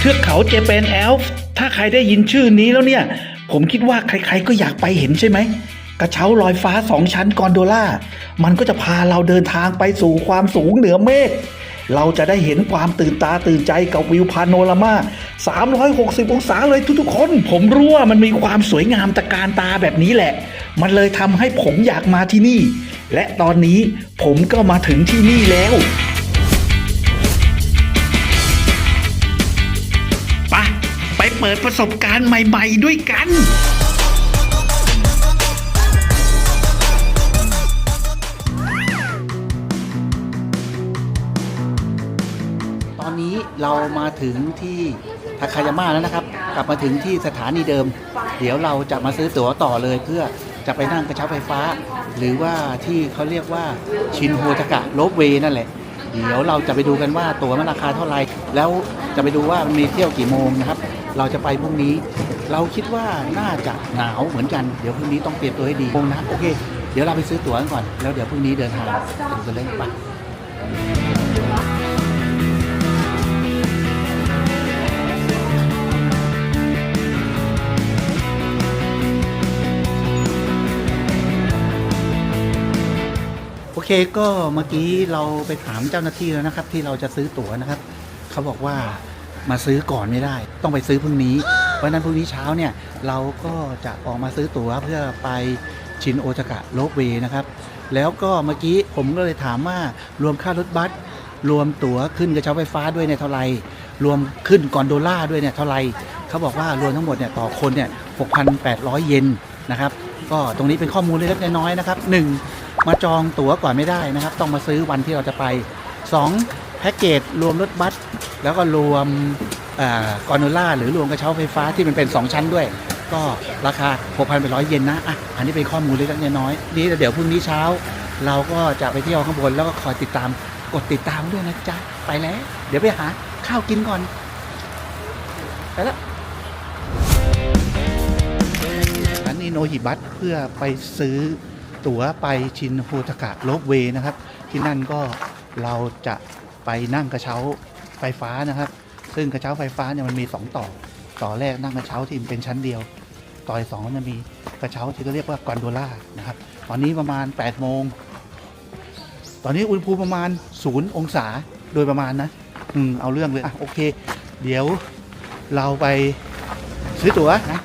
เทือกเขาเจแปนแอลฟ์ถ้าใครได้ยินชื่อนี้แล้วเนี่ย ผมคิดว่าใครๆก็อยากไปเห็นใช่ไหม กระเช้าลอยฟ้าสองชั้นกอนโดล่า มันก็จะพาเราเดินทางไปสู่ความสูงเหนือเมฆเราจะได้เห็นความตื่นตาตื่นใจกับวิวพาโนรามา 360 องศาเลยทุกๆ คน ผมรู้ว่ามันมีความสวยงามตะการตาแบบนี้แหละ มันเลยทำให้ผมอยากมาที่นี่ และตอนนี้ผมก็มาถึงที่นี่แล้ว เปิดประสบการณ์ใหม่ ๆ ด้วยกันตอนนี้เรามาถึงที่ทาคายาม่าแล้วนะครับ กลับมาถึงที่สถานีเดิม เดี๋ยวเราจะมาซื้อตั๋วต่อเลย เพื่อจะไปนั่งกระเช้าไฟฟ้า หรือว่าที่เขาเรียกว่าชินโฮทากะโลบเวนั่นแหละ เดี๋ยวเราจะไปดูกันว่าตั๋วมันราคาเท่าไหร่แล้วจะไปดูว่ามันมีเที่ยวกี่โมงนะครับ เราจะไปพรุ่งนี้ เราคิดว่าน่าจะหนาวเหมือนกัน เดี๋ยวพรุ่งนี้ต้องเตรียมตัวให้ดีโมงนะโอเค เดี๋ยวเราไปซื้อตั๋วกันก่อน แล้วเดี๋ยวพรุ่งนี้เดินทางดูกันเลยไปโอเคก็เมื่อกี้เราไปถามเจ้าหน้าที่แล้วนะครับ ที่เราจะซื้อตั๋วนะครับ เขาบอกว่า มาซื้อก่อนไม่ได้ ต้องไปซื้อพรุ่งนี้ เพราะนั้นพรุ่งนี้เช้าเนี่ยเราก็จะออกมาซื้อตั๋วเพื่อไปชินโอตากะโลกเวย์นะครับ แล้วก็เมื่อกี้ผมก็เลยถามว่ารวมค่ารถบัสรวมตั๋วขึ้นกระเช้าไฟฟ้าด้วยเนี่ยเท่าไหร่รวมขึ้นกอนโดล่าด้วยเนี่ยเท่าไหร่เขาบอกว่ารวมทั้งหมดเนี่ยต่อคนเนี่ย6,800 เยนนะครับ ก็ตรงนี้เป็นข้อมูลเล็กๆน้อยๆนะครับหนึ่งมาจองตั๋วก่อนไม่ได้นะครับ ต้องมาซื้อวันที่เราจะไป 2. แพ็กเกจรวมรถบัสแล้วก็รวมกอนโนล่าหรือรวมกระเช้าไฟฟ้าที่มันเป็น 2 ชั้นด้วย ก็ราคา 6,800 เยนนะอะอันนี้เป็นข้อมูลเล็กๆน้อยๆนี่เดี๋ยวพรุ่งนี้เช้า เราก็จะไปเที่ยวข้างบนแล้วก็คอยติดตามกดติดตามด้วยนะจ๊ะ ไปแล้ว เดี๋ยวไปหาข้าวกินก่อน ไปแล้วร้านนี้โนฮิบัตเพื่อไปซื้อตั๋วไปชินโฮทากะโลบเวย์นะครับ ที่นั่นก็เราจะ ไปนั่งกระเช้าไฟฟ้านะครับ ซึ่งกระเช้าไฟฟ้าเนี่ยมันมี 2 ต่อ ต่อแรกนั่งกระเช้าที่เป็นชั้นเดียว ต่อที่สองจะมีกระเช้าที่เขาเรียกว่ากอนโดล่านะครับ ตอนนี้ประมาณ8โมง ตอนนี้อุณหภูมิประมาณ0องศาโดยประมาณนะ อืม เอาเรื่องเลย อะ โอเค เดี๋ยวเราไปซื้อตั๋วนะ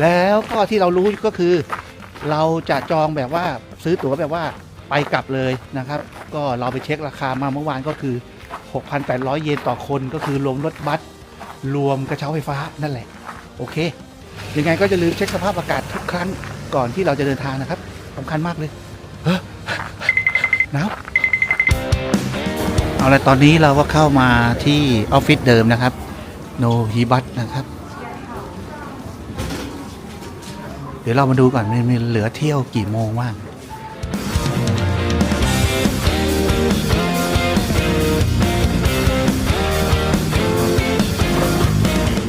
แล้วก็ที่เรารู้ก็คือ เราจะจองแบบว่าซื้อตั๋วแบบว่าไปกลับเลยนะครับ ก็เราไปเช็คราคามาเมื่อวานก็คือ 6,800 เยนต่อคนก็คือรวมรถบัสรวมกระเช้าไฟฟ้านั่นแหละ โอเค ยังไงก็จะลืมเช็คสภาพอากาศทุกครั้งก่อนที่เราจะเดินทางนะครับสำคัญมากเลยเฮ้อหนาวเอาละตอนนี้เราก็เข้ามาที่ออฟฟิศเดิมนะครับ โนฮิบัตนะครับ เดี๋ยวเรามาดูก่อนมันมีเหลือเที่ยวกี่โมงว่าง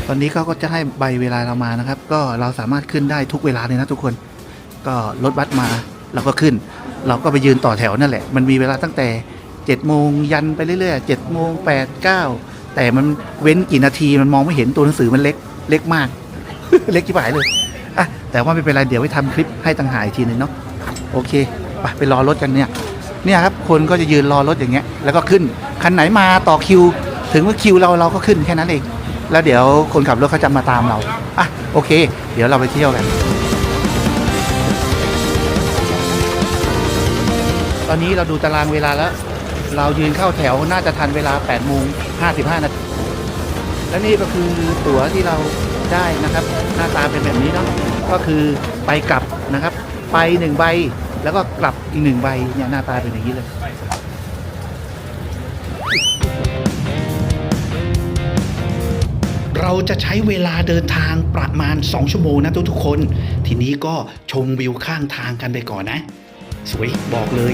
ตอนนี้เขาก็จะให้ใบเวลาเรามานะครับ ก็เราสามารถขึ้นได้ทุกเวลาเลยนะทุกคน ก็รถบัสมาเราก็ขึ้น เราก็ไปยืนต่อแถวนั่นแหละ มันมีเวลาตั้งแต่7จ็ดโมงยันไปเรื่อยๆเจ็ดโมงแปดเก้าแต่มันเว้นกี่นาทีมันมองไม่เห็นตัวหนังสือมันเล็กเล็กมาก เล็กที่หายเลยอะแต่ว่าไม่เป็นไรเดี๋ยวไปทำคลิปให้ต่างหากอีกทีนึงเนาะโอเคไปไปรอรถกันเนี่ยเนี่ยครับคนก็จะยืนรอรถอย่างเงี้ยแล้วก็ขึ้นคันไหนมาต่อคิว ถึงว่าคิวเราเราก็ขึ้นแค่นั้นเอง แล้วเดี๋ยวคนขับรถเขาจะมาตามเราอะโอเค เดี๋ยวเราไปเที่ยวกัน ตอนนี้เราดูตารางเวลาแล้ว เรายืนเข้าแถวน่าจะทันเวลา8โมง55นาทีและนี่ก็คือตั๋วที่เราได้นะครับ หน้าตาเป็นแบบนี้เนาะก็คือไปกลับนะครับ ไปหนึ่งใบแล้วก็กลับอีกหนึ่งใบเนี่ยหน้าตาเป็นอย่างนี้เลย เราจะใช้เวลาเดินทางประมาณ 2 ชั่วโมงนะทุกๆคน ทีนี้ก็ชมวิวข้างทางกันไปก่อนนะ สวยบอกเลย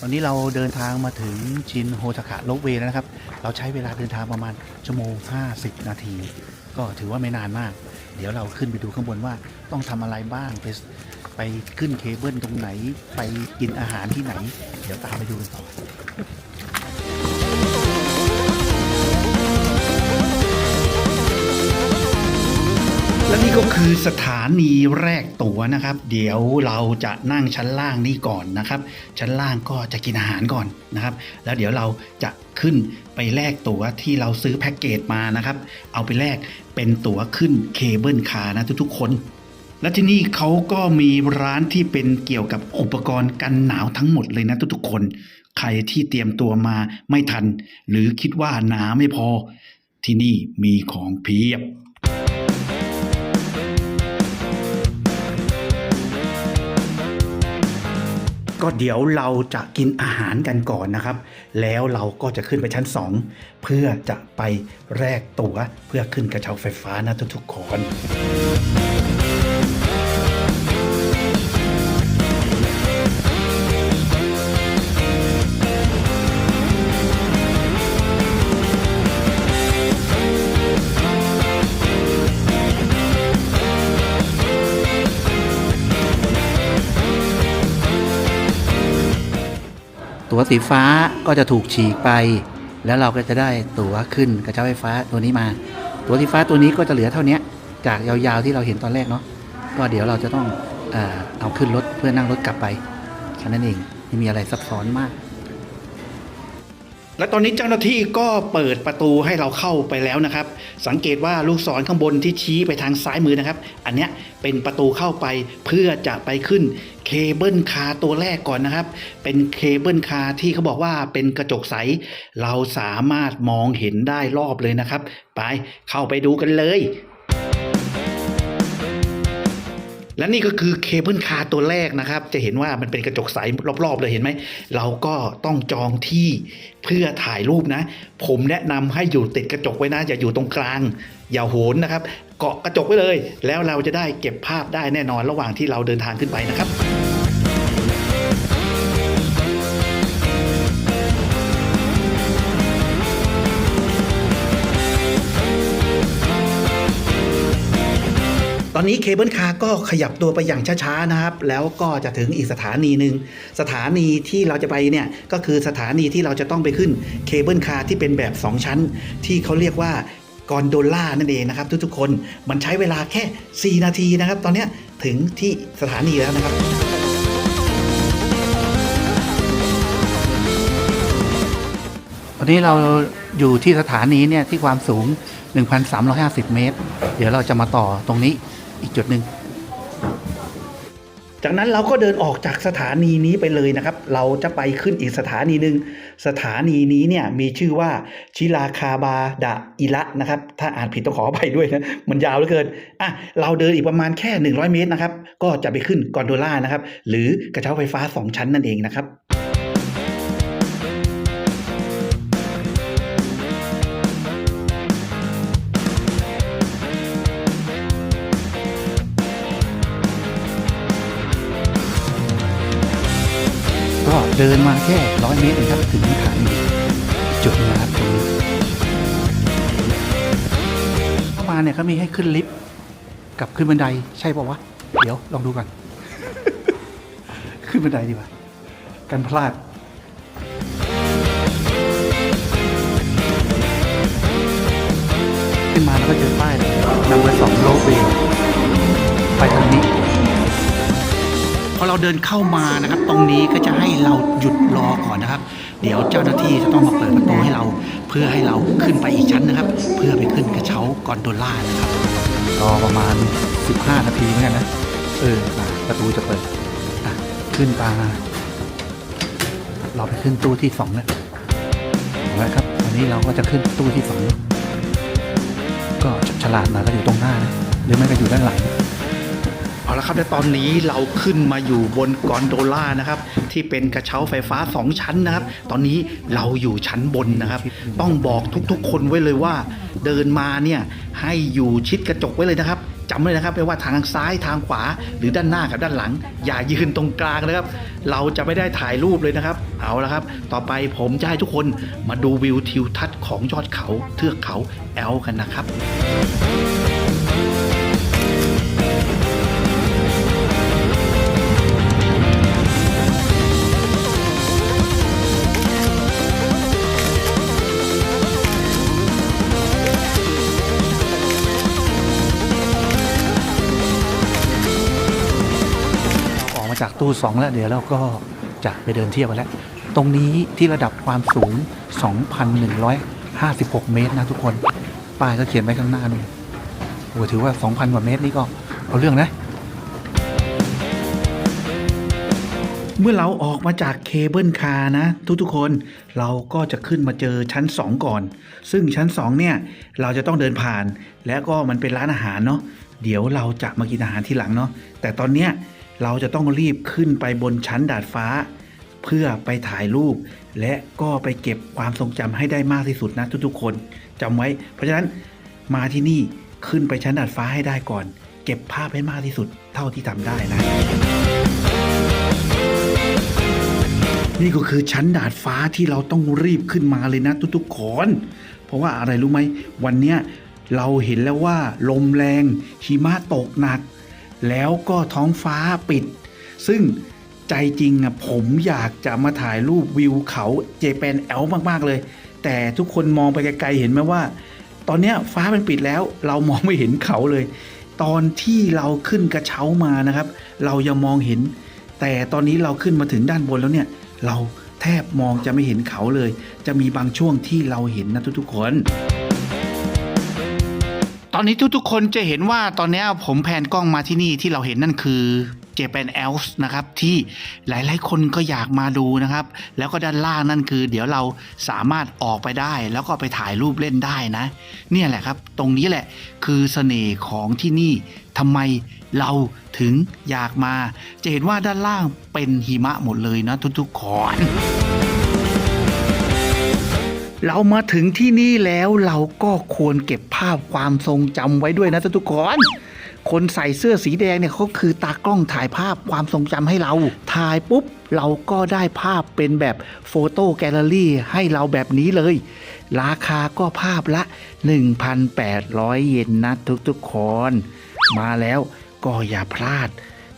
ตอนนี้เราเดินทางมาถึงชินโฮทากะโลเวแล้วนะครับ เราใช้เวลาเดินทางประมาณชั่วโมง 50 นาที ก็ถือว่าไม่นานมาก เดี๋ยวเราขึ้นไปดูข้างบนว่าต้องทำอะไรบ้างไปไปขึ้นเคเบิลตรงไหน ไปกินอาหารที่ไหน เดี๋ยวตามไปดูกันต่อ ก็คือสถานีแรกตั๋วนะครับ เดี๋ยวเราจะนั่งชั้นล่างนี่ก่อนนะครับ ชั้นล่างก็จะกินอาหารก่อนนะครับ แล้วเดี๋ยวเราจะขึ้นไปแลกตั๋วที่เราซื้อแพ็กเกจมานะครับ เอาไปแลกเป็นตั๋วขึ้นเคเบิลคาร์นะทุกๆ คน และที่นี่เขาก็มีร้านที่เป็นเกี่ยวกับอุปกรณ์กันหนาวทั้งหมดเลยนะทุกๆคน ใครที่เตรียมตัวมาไม่ทัน หรือคิดว่าหนาไม่พอ ที่นี่มีของเพียบ ก็เดี๋ยวเราจะกินอาหารกันก่อนนะครับ แล้วเราก็จะขึ้นไปชั้น 2 เพื่อจะไปแลกตั๋วเพื่อขึ้นกระเช้าไฟฟ้านะทุกๆคน วสีฟ้าก็จะถูกฉีกไป แล้วเราก็จะได้ตั๋วขึ้นกระเช้าไฟฟ้าตัวนี้มา ตั๋วสีฟ้าตัวนี้ก็จะเหลือเท่านี้จากยาวๆที่เราเห็นตอนแรกเนาะก็เดี๋ยวเราจะต้องเออเอาขึ้นรถเพื่อนั่งรถกลับไปแค่นั้นเองไม่มีอะไรซับซ้อนมาก และตอนนี้เจ้าหน้าที่ก็เปิดประตูให้เราเข้าไปแล้วนะครับ สังเกตว่าลูกศรข้างบนที่ชี้ไปทางซ้ายมือนะครับ อันเนี้ยเป็นประตูเข้าไปเพื่อจะไปขึ้นเคเบิลคาร์ตัวแรกก่อนนะครับ เป็นเคเบิลคาร์ที่เขาบอกว่าเป็นกระจกใส เราสามารถมองเห็นได้รอบเลยนะครับ ไปเข้าไปดูกันเลย และนี่ก็คือเคเบิลคาร์ตัวแรกนะครับ จะเห็นว่ามันเป็นกระจกใสรอบๆเลยเห็นไหม เราก็ต้องจองที่เพื่อถ่ายรูปนะ ผมแนะนำให้อยู่ติดกระจกไว้นะ อย่าอยู่ตรงกลาง อย่าโหนนะครับ เกาะกระจกไว้เลย แล้วเราจะได้เก็บภาพได้แน่นอนระหว่างที่เราเดินทางขึ้นไปนะครับ ตอนนี้เคเบิลคาร์ก็ขยับตัวไปอย่างช้าๆนะครับ แล้วก็จะถึงอีกสถานีหนึ่งสถานีที่เราจะไปเนี่ยก็คือสถานีที่เราจะต้องไปขึ้นเคเบิลคาร์ที่เป็นแบบ 2 ชั้น ที่เขาเรียกว่ากอนโดล่านั่นเองนะครับ ทุกๆคนมันใช้เวลาแค่ 4 นาทีนะครับ ตอนนี้ถึงที่สถานีแล้วนะครับตอนนี้เราอยู่ที่สถานีเนี่ยที่ความสูง 1,350 เมตร เดี๋ยวเราจะมาต่อตรงนี้ อีกจุดหนึ่งจากนั้นเราก็เดินออกจากสถานีนี้ไปเลยนะครับ เราจะไปขึ้นอีกสถานีหนึ่ง สถานีนี้เนี่ยมีชื่อว่าชิลาคาบาดะอิระนะครับ ถ้าอ่านผิดต้องขออภัยด้วยนะ มันยาวเหลือเกิน อะ เราเดินอีกประมาณแค่ 100 เมตรนะครับ ก็จะไปขึ้นกอนโดล่านะครับ หรือกระเช้าไฟฟ้า 2 ชั้นนั่นเองนะครับ เดินมาแค่ร้อยเมตรเองครับถึงสถานจุดหนึงนะครับตรงนี้เข้ามาเนี่ยเขามีให้ขึ้นลิฟต์กับขึ้นบันไดใช่ป่าวะ เดี๋ยวลองดูก่อน ขึ้นบันไดดีกว่า กันพลาดขึ้นมาแล้วก็เจอป้ายนำเบอร์สองโลเวไปทางนี้ อเราเดินเข้ามานะครับ ตรงนี้ก็จะให้เราหยุดรอก่อนนะครับ เดี๋ยวเจ้าหน้าที่จะต้องมาเปิดประตูให้เรา เพื่อให้เราขึ้นไปอีกชั้นนะครับ เพื่อไปขึ้นกระเช้ากอนโดล่านะครับรอประมาณ 15 นาทีเหมือนกันนะเออประตูจะเปิดขึ้นตาเราไปขึ้นตู้ที่สองนี่ยเอาละครับวันนี้เราก็จะขึ้นตู้ที่สองก็ฉลาดหน่อยก็อยู่ตรงหน้านะหรือไม่ก็อยู่ด้านหลัง เอาละครับและตอนนี้เราขึ้นมาอยู่บนกอนโดล่านะครับ ที่เป็นกระเช้าไฟฟ้า 2 ชั้นนะครับ ตอนนี้เราอยู่ชั้นบนนะครับ ต้องบอกทุกๆ คนไว้เลยว่า เดินมาเนี่ยให้อยู่ชิดกระจกไว้เลยนะครับจำไว้นะครับไม่ว่าทางซ้ายทางขวา หรือด้านหน้ากับด้านหลัง อย่ายืนตรงกลางนะครับ เราจะไม่ได้ถ่ายรูปเลยนะครับ เอาละครับ ต่อไปผมจะให้ทุกคนมาดูวิวทิวทัศน์ของยอดเขาเทือกเขาแอลกันนะครับ มาจากตู้สองแล้ว เดี๋ยวเราก็จะไปเดินเที่ยวกันแล้ว ตรงนี้ที่ระดับความสูง 2,156 เมตรนะทุกคน ป้ายก็เขียนไว้ข้างหน้านู่นโอ้ถือว่า 2,000 กว่าเมตรนี่ก็เอาเรื่องนะ เมื่อเราออกมาจากเคเบิลคาร์นะ ทุกๆคนเราก็จะขึ้นมาเจอชั้น 2 ก่อน ซึ่งชั้น 2 เนี่ย เราจะต้องเดินผ่าน แล้วก็มันเป็นร้านอาหารเนาะเดี๋ยวเราจะมากินอาหารทีหลังเนาะแต่ตอนเนี้ย เราจะต้องรีบขึ้นไปบนชั้นดาดฟ้า เพื่อไปถ่ายรูป และก็ไปเก็บความทรงจำให้ได้มากที่สุดนะทุกๆ คนจำไว้ เพราะฉะนั้นมาที่นี่ขึ้นไปชั้นดาดฟ้าให้ได้ก่อน เก็บภาพให้มากที่สุดเท่าที่ทำได้นะ นี่ก็คือชั้นดาดฟ้าที่เราต้องรีบขึ้นมาเลยนะทุกๆ คน เพราะว่าอะไรรู้ไหมวันเนี้ยเราเห็นแล้วว่าลมแรงหิมะตกหนัก แล้วก็ท้องฟ้าปิด ซึ่งใจจริงอะผมอยากจะมาถ่ายรูปวิวเขาเจแปนแอลมาก ๆ เลย แต่ทุกคนมองไปไกลๆเห็นไหมว่า ตอนนี้ฟ้ามันปิดแล้วเรามองไม่เห็นเขาเลย ตอนที่เราขึ้นกระเช้ามานะครับ เรายังมองเห็น แต่ตอนนี้เราขึ้นมาถึงด้านบนแล้วเนี่ยเราแทบมองจะไม่เห็นเขาเลย จะมีบางช่วงที่เราเห็นนะทุกๆคน ตอนนี้ทุกๆ คนจะเห็นว่าตอนนี้ผมแพนกล้องมาที่นี่ที่เราเห็นนั่นคือเจแปนแอลส์นะครับที่หลายๆ คนก็อยากมาดูนะครับ แล้วก็ด้านล่างนั่นคือ เดี๋ยวเราสามารถออกไปได้ แล้วก็ไปถ่ายรูปเล่นได้นะ เนี่ยแหละครับ ตรงนี้แหละคือเสน่ห์ของที่นี่ทำไมเราถึงอยากมา จะเห็นว่าด้านล่างเป็นหิมะหมดเลยนะทุกๆคน เรามาถึงที่นี่แล้วเราก็ควรเก็บภาพความทรงจำไว้ด้วยนะทุกคนคนใส่เสื้อสีแดงเนี่ยเขาคือตากล้องถ่ายภาพความทรงจำให้เรา ถ่ายปุ๊บ เราก็ได้ภาพเป็นแบบโฟโต้แกลเลอรี่ให้เราแบบนี้เลย ราคาก็ภาพละ 1,800 เยนนะทุกๆคนมาแล้วก็อย่าพลาด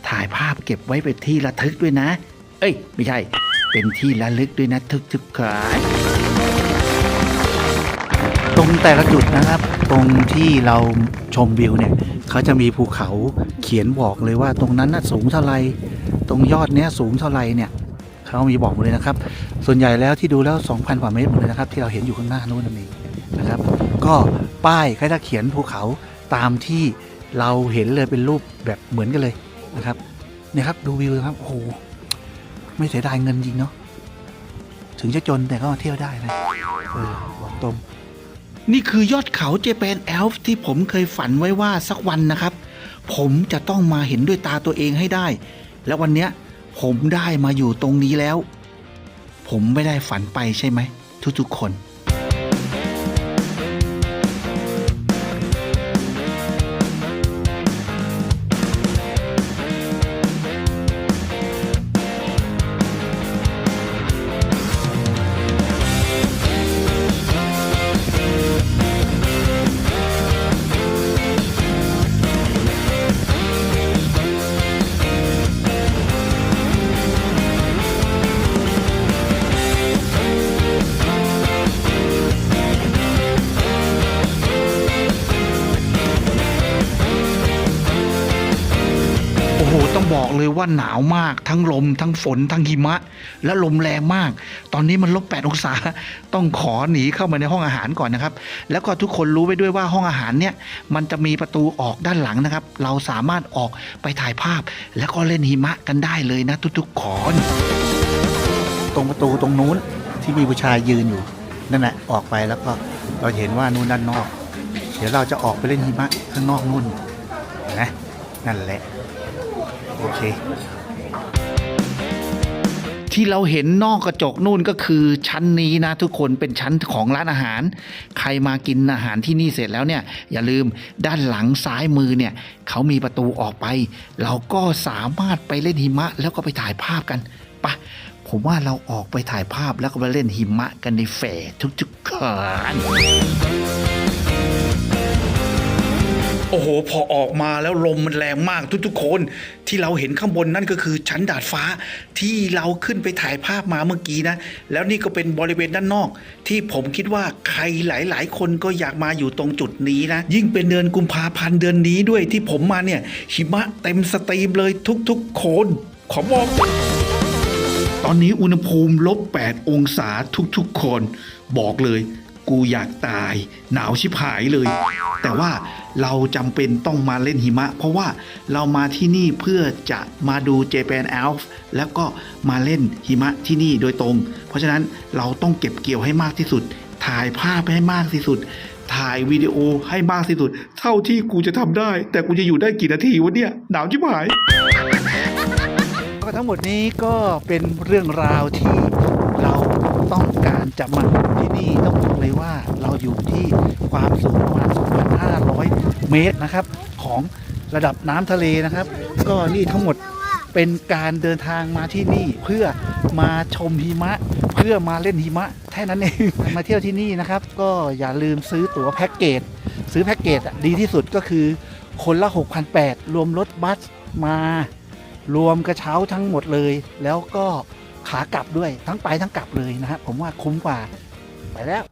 ถ่ายภาพเก็บไว้เป็นที่ระทึกด้วยนะ เอ้ย ไม่ใช่ เป็นที่ระลึกด้วยนะทุกๆคน รงแต่ละจุดนะครับ ตรงที่เราชมวิวเนี่ยเขาจะมีภูเขาเขียนบอกเลยว่าตรงนั้นน่ะสูงเท่าไรตรงยอดเนี้ยสูงเท่าไรเนี่ยเขามีบอกหมดเลยนะครับ ส่วนใหญ่แล้วที่ดูแล้ว 2,000 กว่าเมตรหมดเลยนะครับ ที่เราเห็นอยู่ข้างหน้านู้นนั่นเองนะครับ ก็ป้ายเขาจะเขียนภูเขาตามที่เราเห็นเลยเป็นรูปแบบเหมือนกันเลยนะครับเนี่ยครับดูวิวนะครับโอ้โหไม่เสียดายเงินจริงเนาะถึงจะจนแต่ก็เที่ยวได้นะเออบอกตรง นี่คือยอดเขาเจแปนแอลฟ์ที่ผมเคยฝันไว้ว่าสักวันนะครับ ผมจะต้องมาเห็นด้วยตาตัวเองให้ได้ และววันเนี้ยผมได้มาอยู่ตรงนี้แล้ว ผมไม่ได้ฝันไปใช่ไหม ทุกๆคน ว่าหนาวมากทั้งลม ทั้งฝน ทั้งหิมะ และลมแรงมาก ตอนนี้มันลบ 8 องศา ต้องขอหนีเข้ามาในห้องอาหารก่อนนะครับ แล้วก็ทุกคนรู้ไปด้วยว่าห้องอาหารเนี่ยมันจะมีประตูออกด้านหลังนะครับ เราสามารถออกไปถ่ายภาพ แล้วก็เล่นหิมะกันได้เลยนะ ทุกๆคนตรงประตูตรงนู้นที่มีผู้ชายยืนอยู่นั่นแหละออกไปแล้วก็เราเห็นว่านู่นด้านนอก เดี๋ยวเราจะออกไปเล่นหิมะข้างนอกนู่นนะนั่นแหละ โอเค ที่เราเห็นนอกกระจกนู่นก็คือชั้นนี้นะทุกคนเป็นชั้นของร้านอาหาร ใครมากินอาหารที่นี่เสร็จแล้วเนี่ย อย่าลืมด้านหลังซ้ายมือเนี่ยเขามีประตูออกไป เราก็สามารถไปเล่นหิมะแล้วก็ไปถ่ายภาพกันปะผมว่าเราออกไปถ่ายภาพแล้วก็ไปเล่นหิมะกันในแฝดทุกๆคน โอ้โห พอออกมาแล้วลมมันแรงมากทุกๆ คนที่เราเห็นข้างบนนั่นก็คือชั้นดาดฟ้าที่เราขึ้นไปถ่ายภาพมาเมื่อกี้นะ แล้วนี่ก็เป็นบริเวณด้านนอก ที่ผมคิดว่าใครหลาย ๆ คนก็อยากมาอยู่ตรงจุดนี้นะ ยิ่งเป็นเดือนกุมภาพันธ์เดือนนี้ด้วยที่ผมมาเนี่ยหิมะเต็มสตรีมเลยทุกๆ คน ขอบอกตอนนี้อุณหภูมิลบ 8 องศาทุกๆ คน บอกเลย กูอยากตายหนาวชิบหายเลย แต่ว่าเราจำเป็นต้องมาเล่นหิมะ เพราะว่าเรามาที่นี่เพื่อจะมาดู Japan Alps แล้วก็มาเล่นหิมะที่นี่โดยตรง เพราะฉะนั้นเราต้องเก็บเกี่ยวให้มากที่สุด ถ่ายภาพให้มากที่สุด ถ่ายวิดีโอให้มากที่สุด เท่าที่กูจะทำได้ แต่กูจะอยู่ได้กี่นาทีวะเนี่ยหนาวชิบหายก็ทั้งหมดนี้ก็เป็นเรื่องราวที่ การจะมาที่นี่ต้องบอกเลยว่าเราอยู่ที่ความสูงประมาณ 2,500 เมตรนะครับ ของระดับน้ำทะเลนะครับ ก็นี่ทั้งหมดเป็นการเดินทางมาที่นี่เพื่อมาชมหิมะ เพื่อมาเล่นหิมะแค่นั้นเองมาเที่ยวที่นี่นะครับ ก็อย่าลืมซื้อตั๋วแพ็กเกจซื้อแพ็กเกจดีที่สุดก็คือคนละ 6,800 รวมรถบัสมารวมกระเช้าทั้งหมดเลย แล้วก็ ขากลับด้วยทั้งไปทั้งกลับเลยนะฮะผมว่าคุ้มกว่าไปแล้ว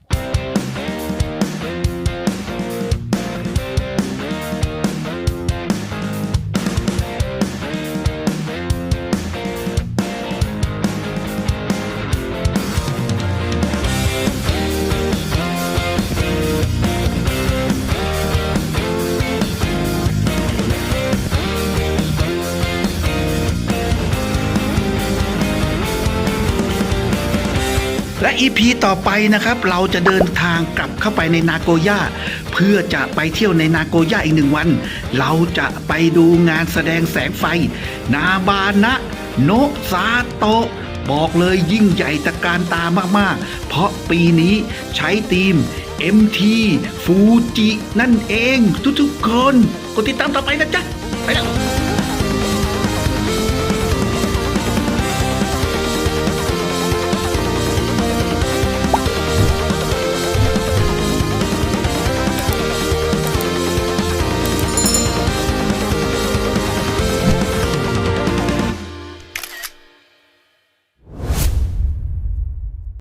EP ต่อไปนะครับ เราจะเดินทางกลับเข้าไปในนาโกย่าเพื่อจะไปเที่ยวในนาโกย่าอีกหนึ่งวัน เราจะไปดูงานแสดงแสงไฟ นาบานะโนซาโตะบอกเลยยิ่งใหญ่ตะการตามากๆ เพราะปีนี้ใช้ธีม MT ฟูจินั่นเอง ทุกๆคน กดติดตามต่อไปนะจ๊ะ ไปแล้ว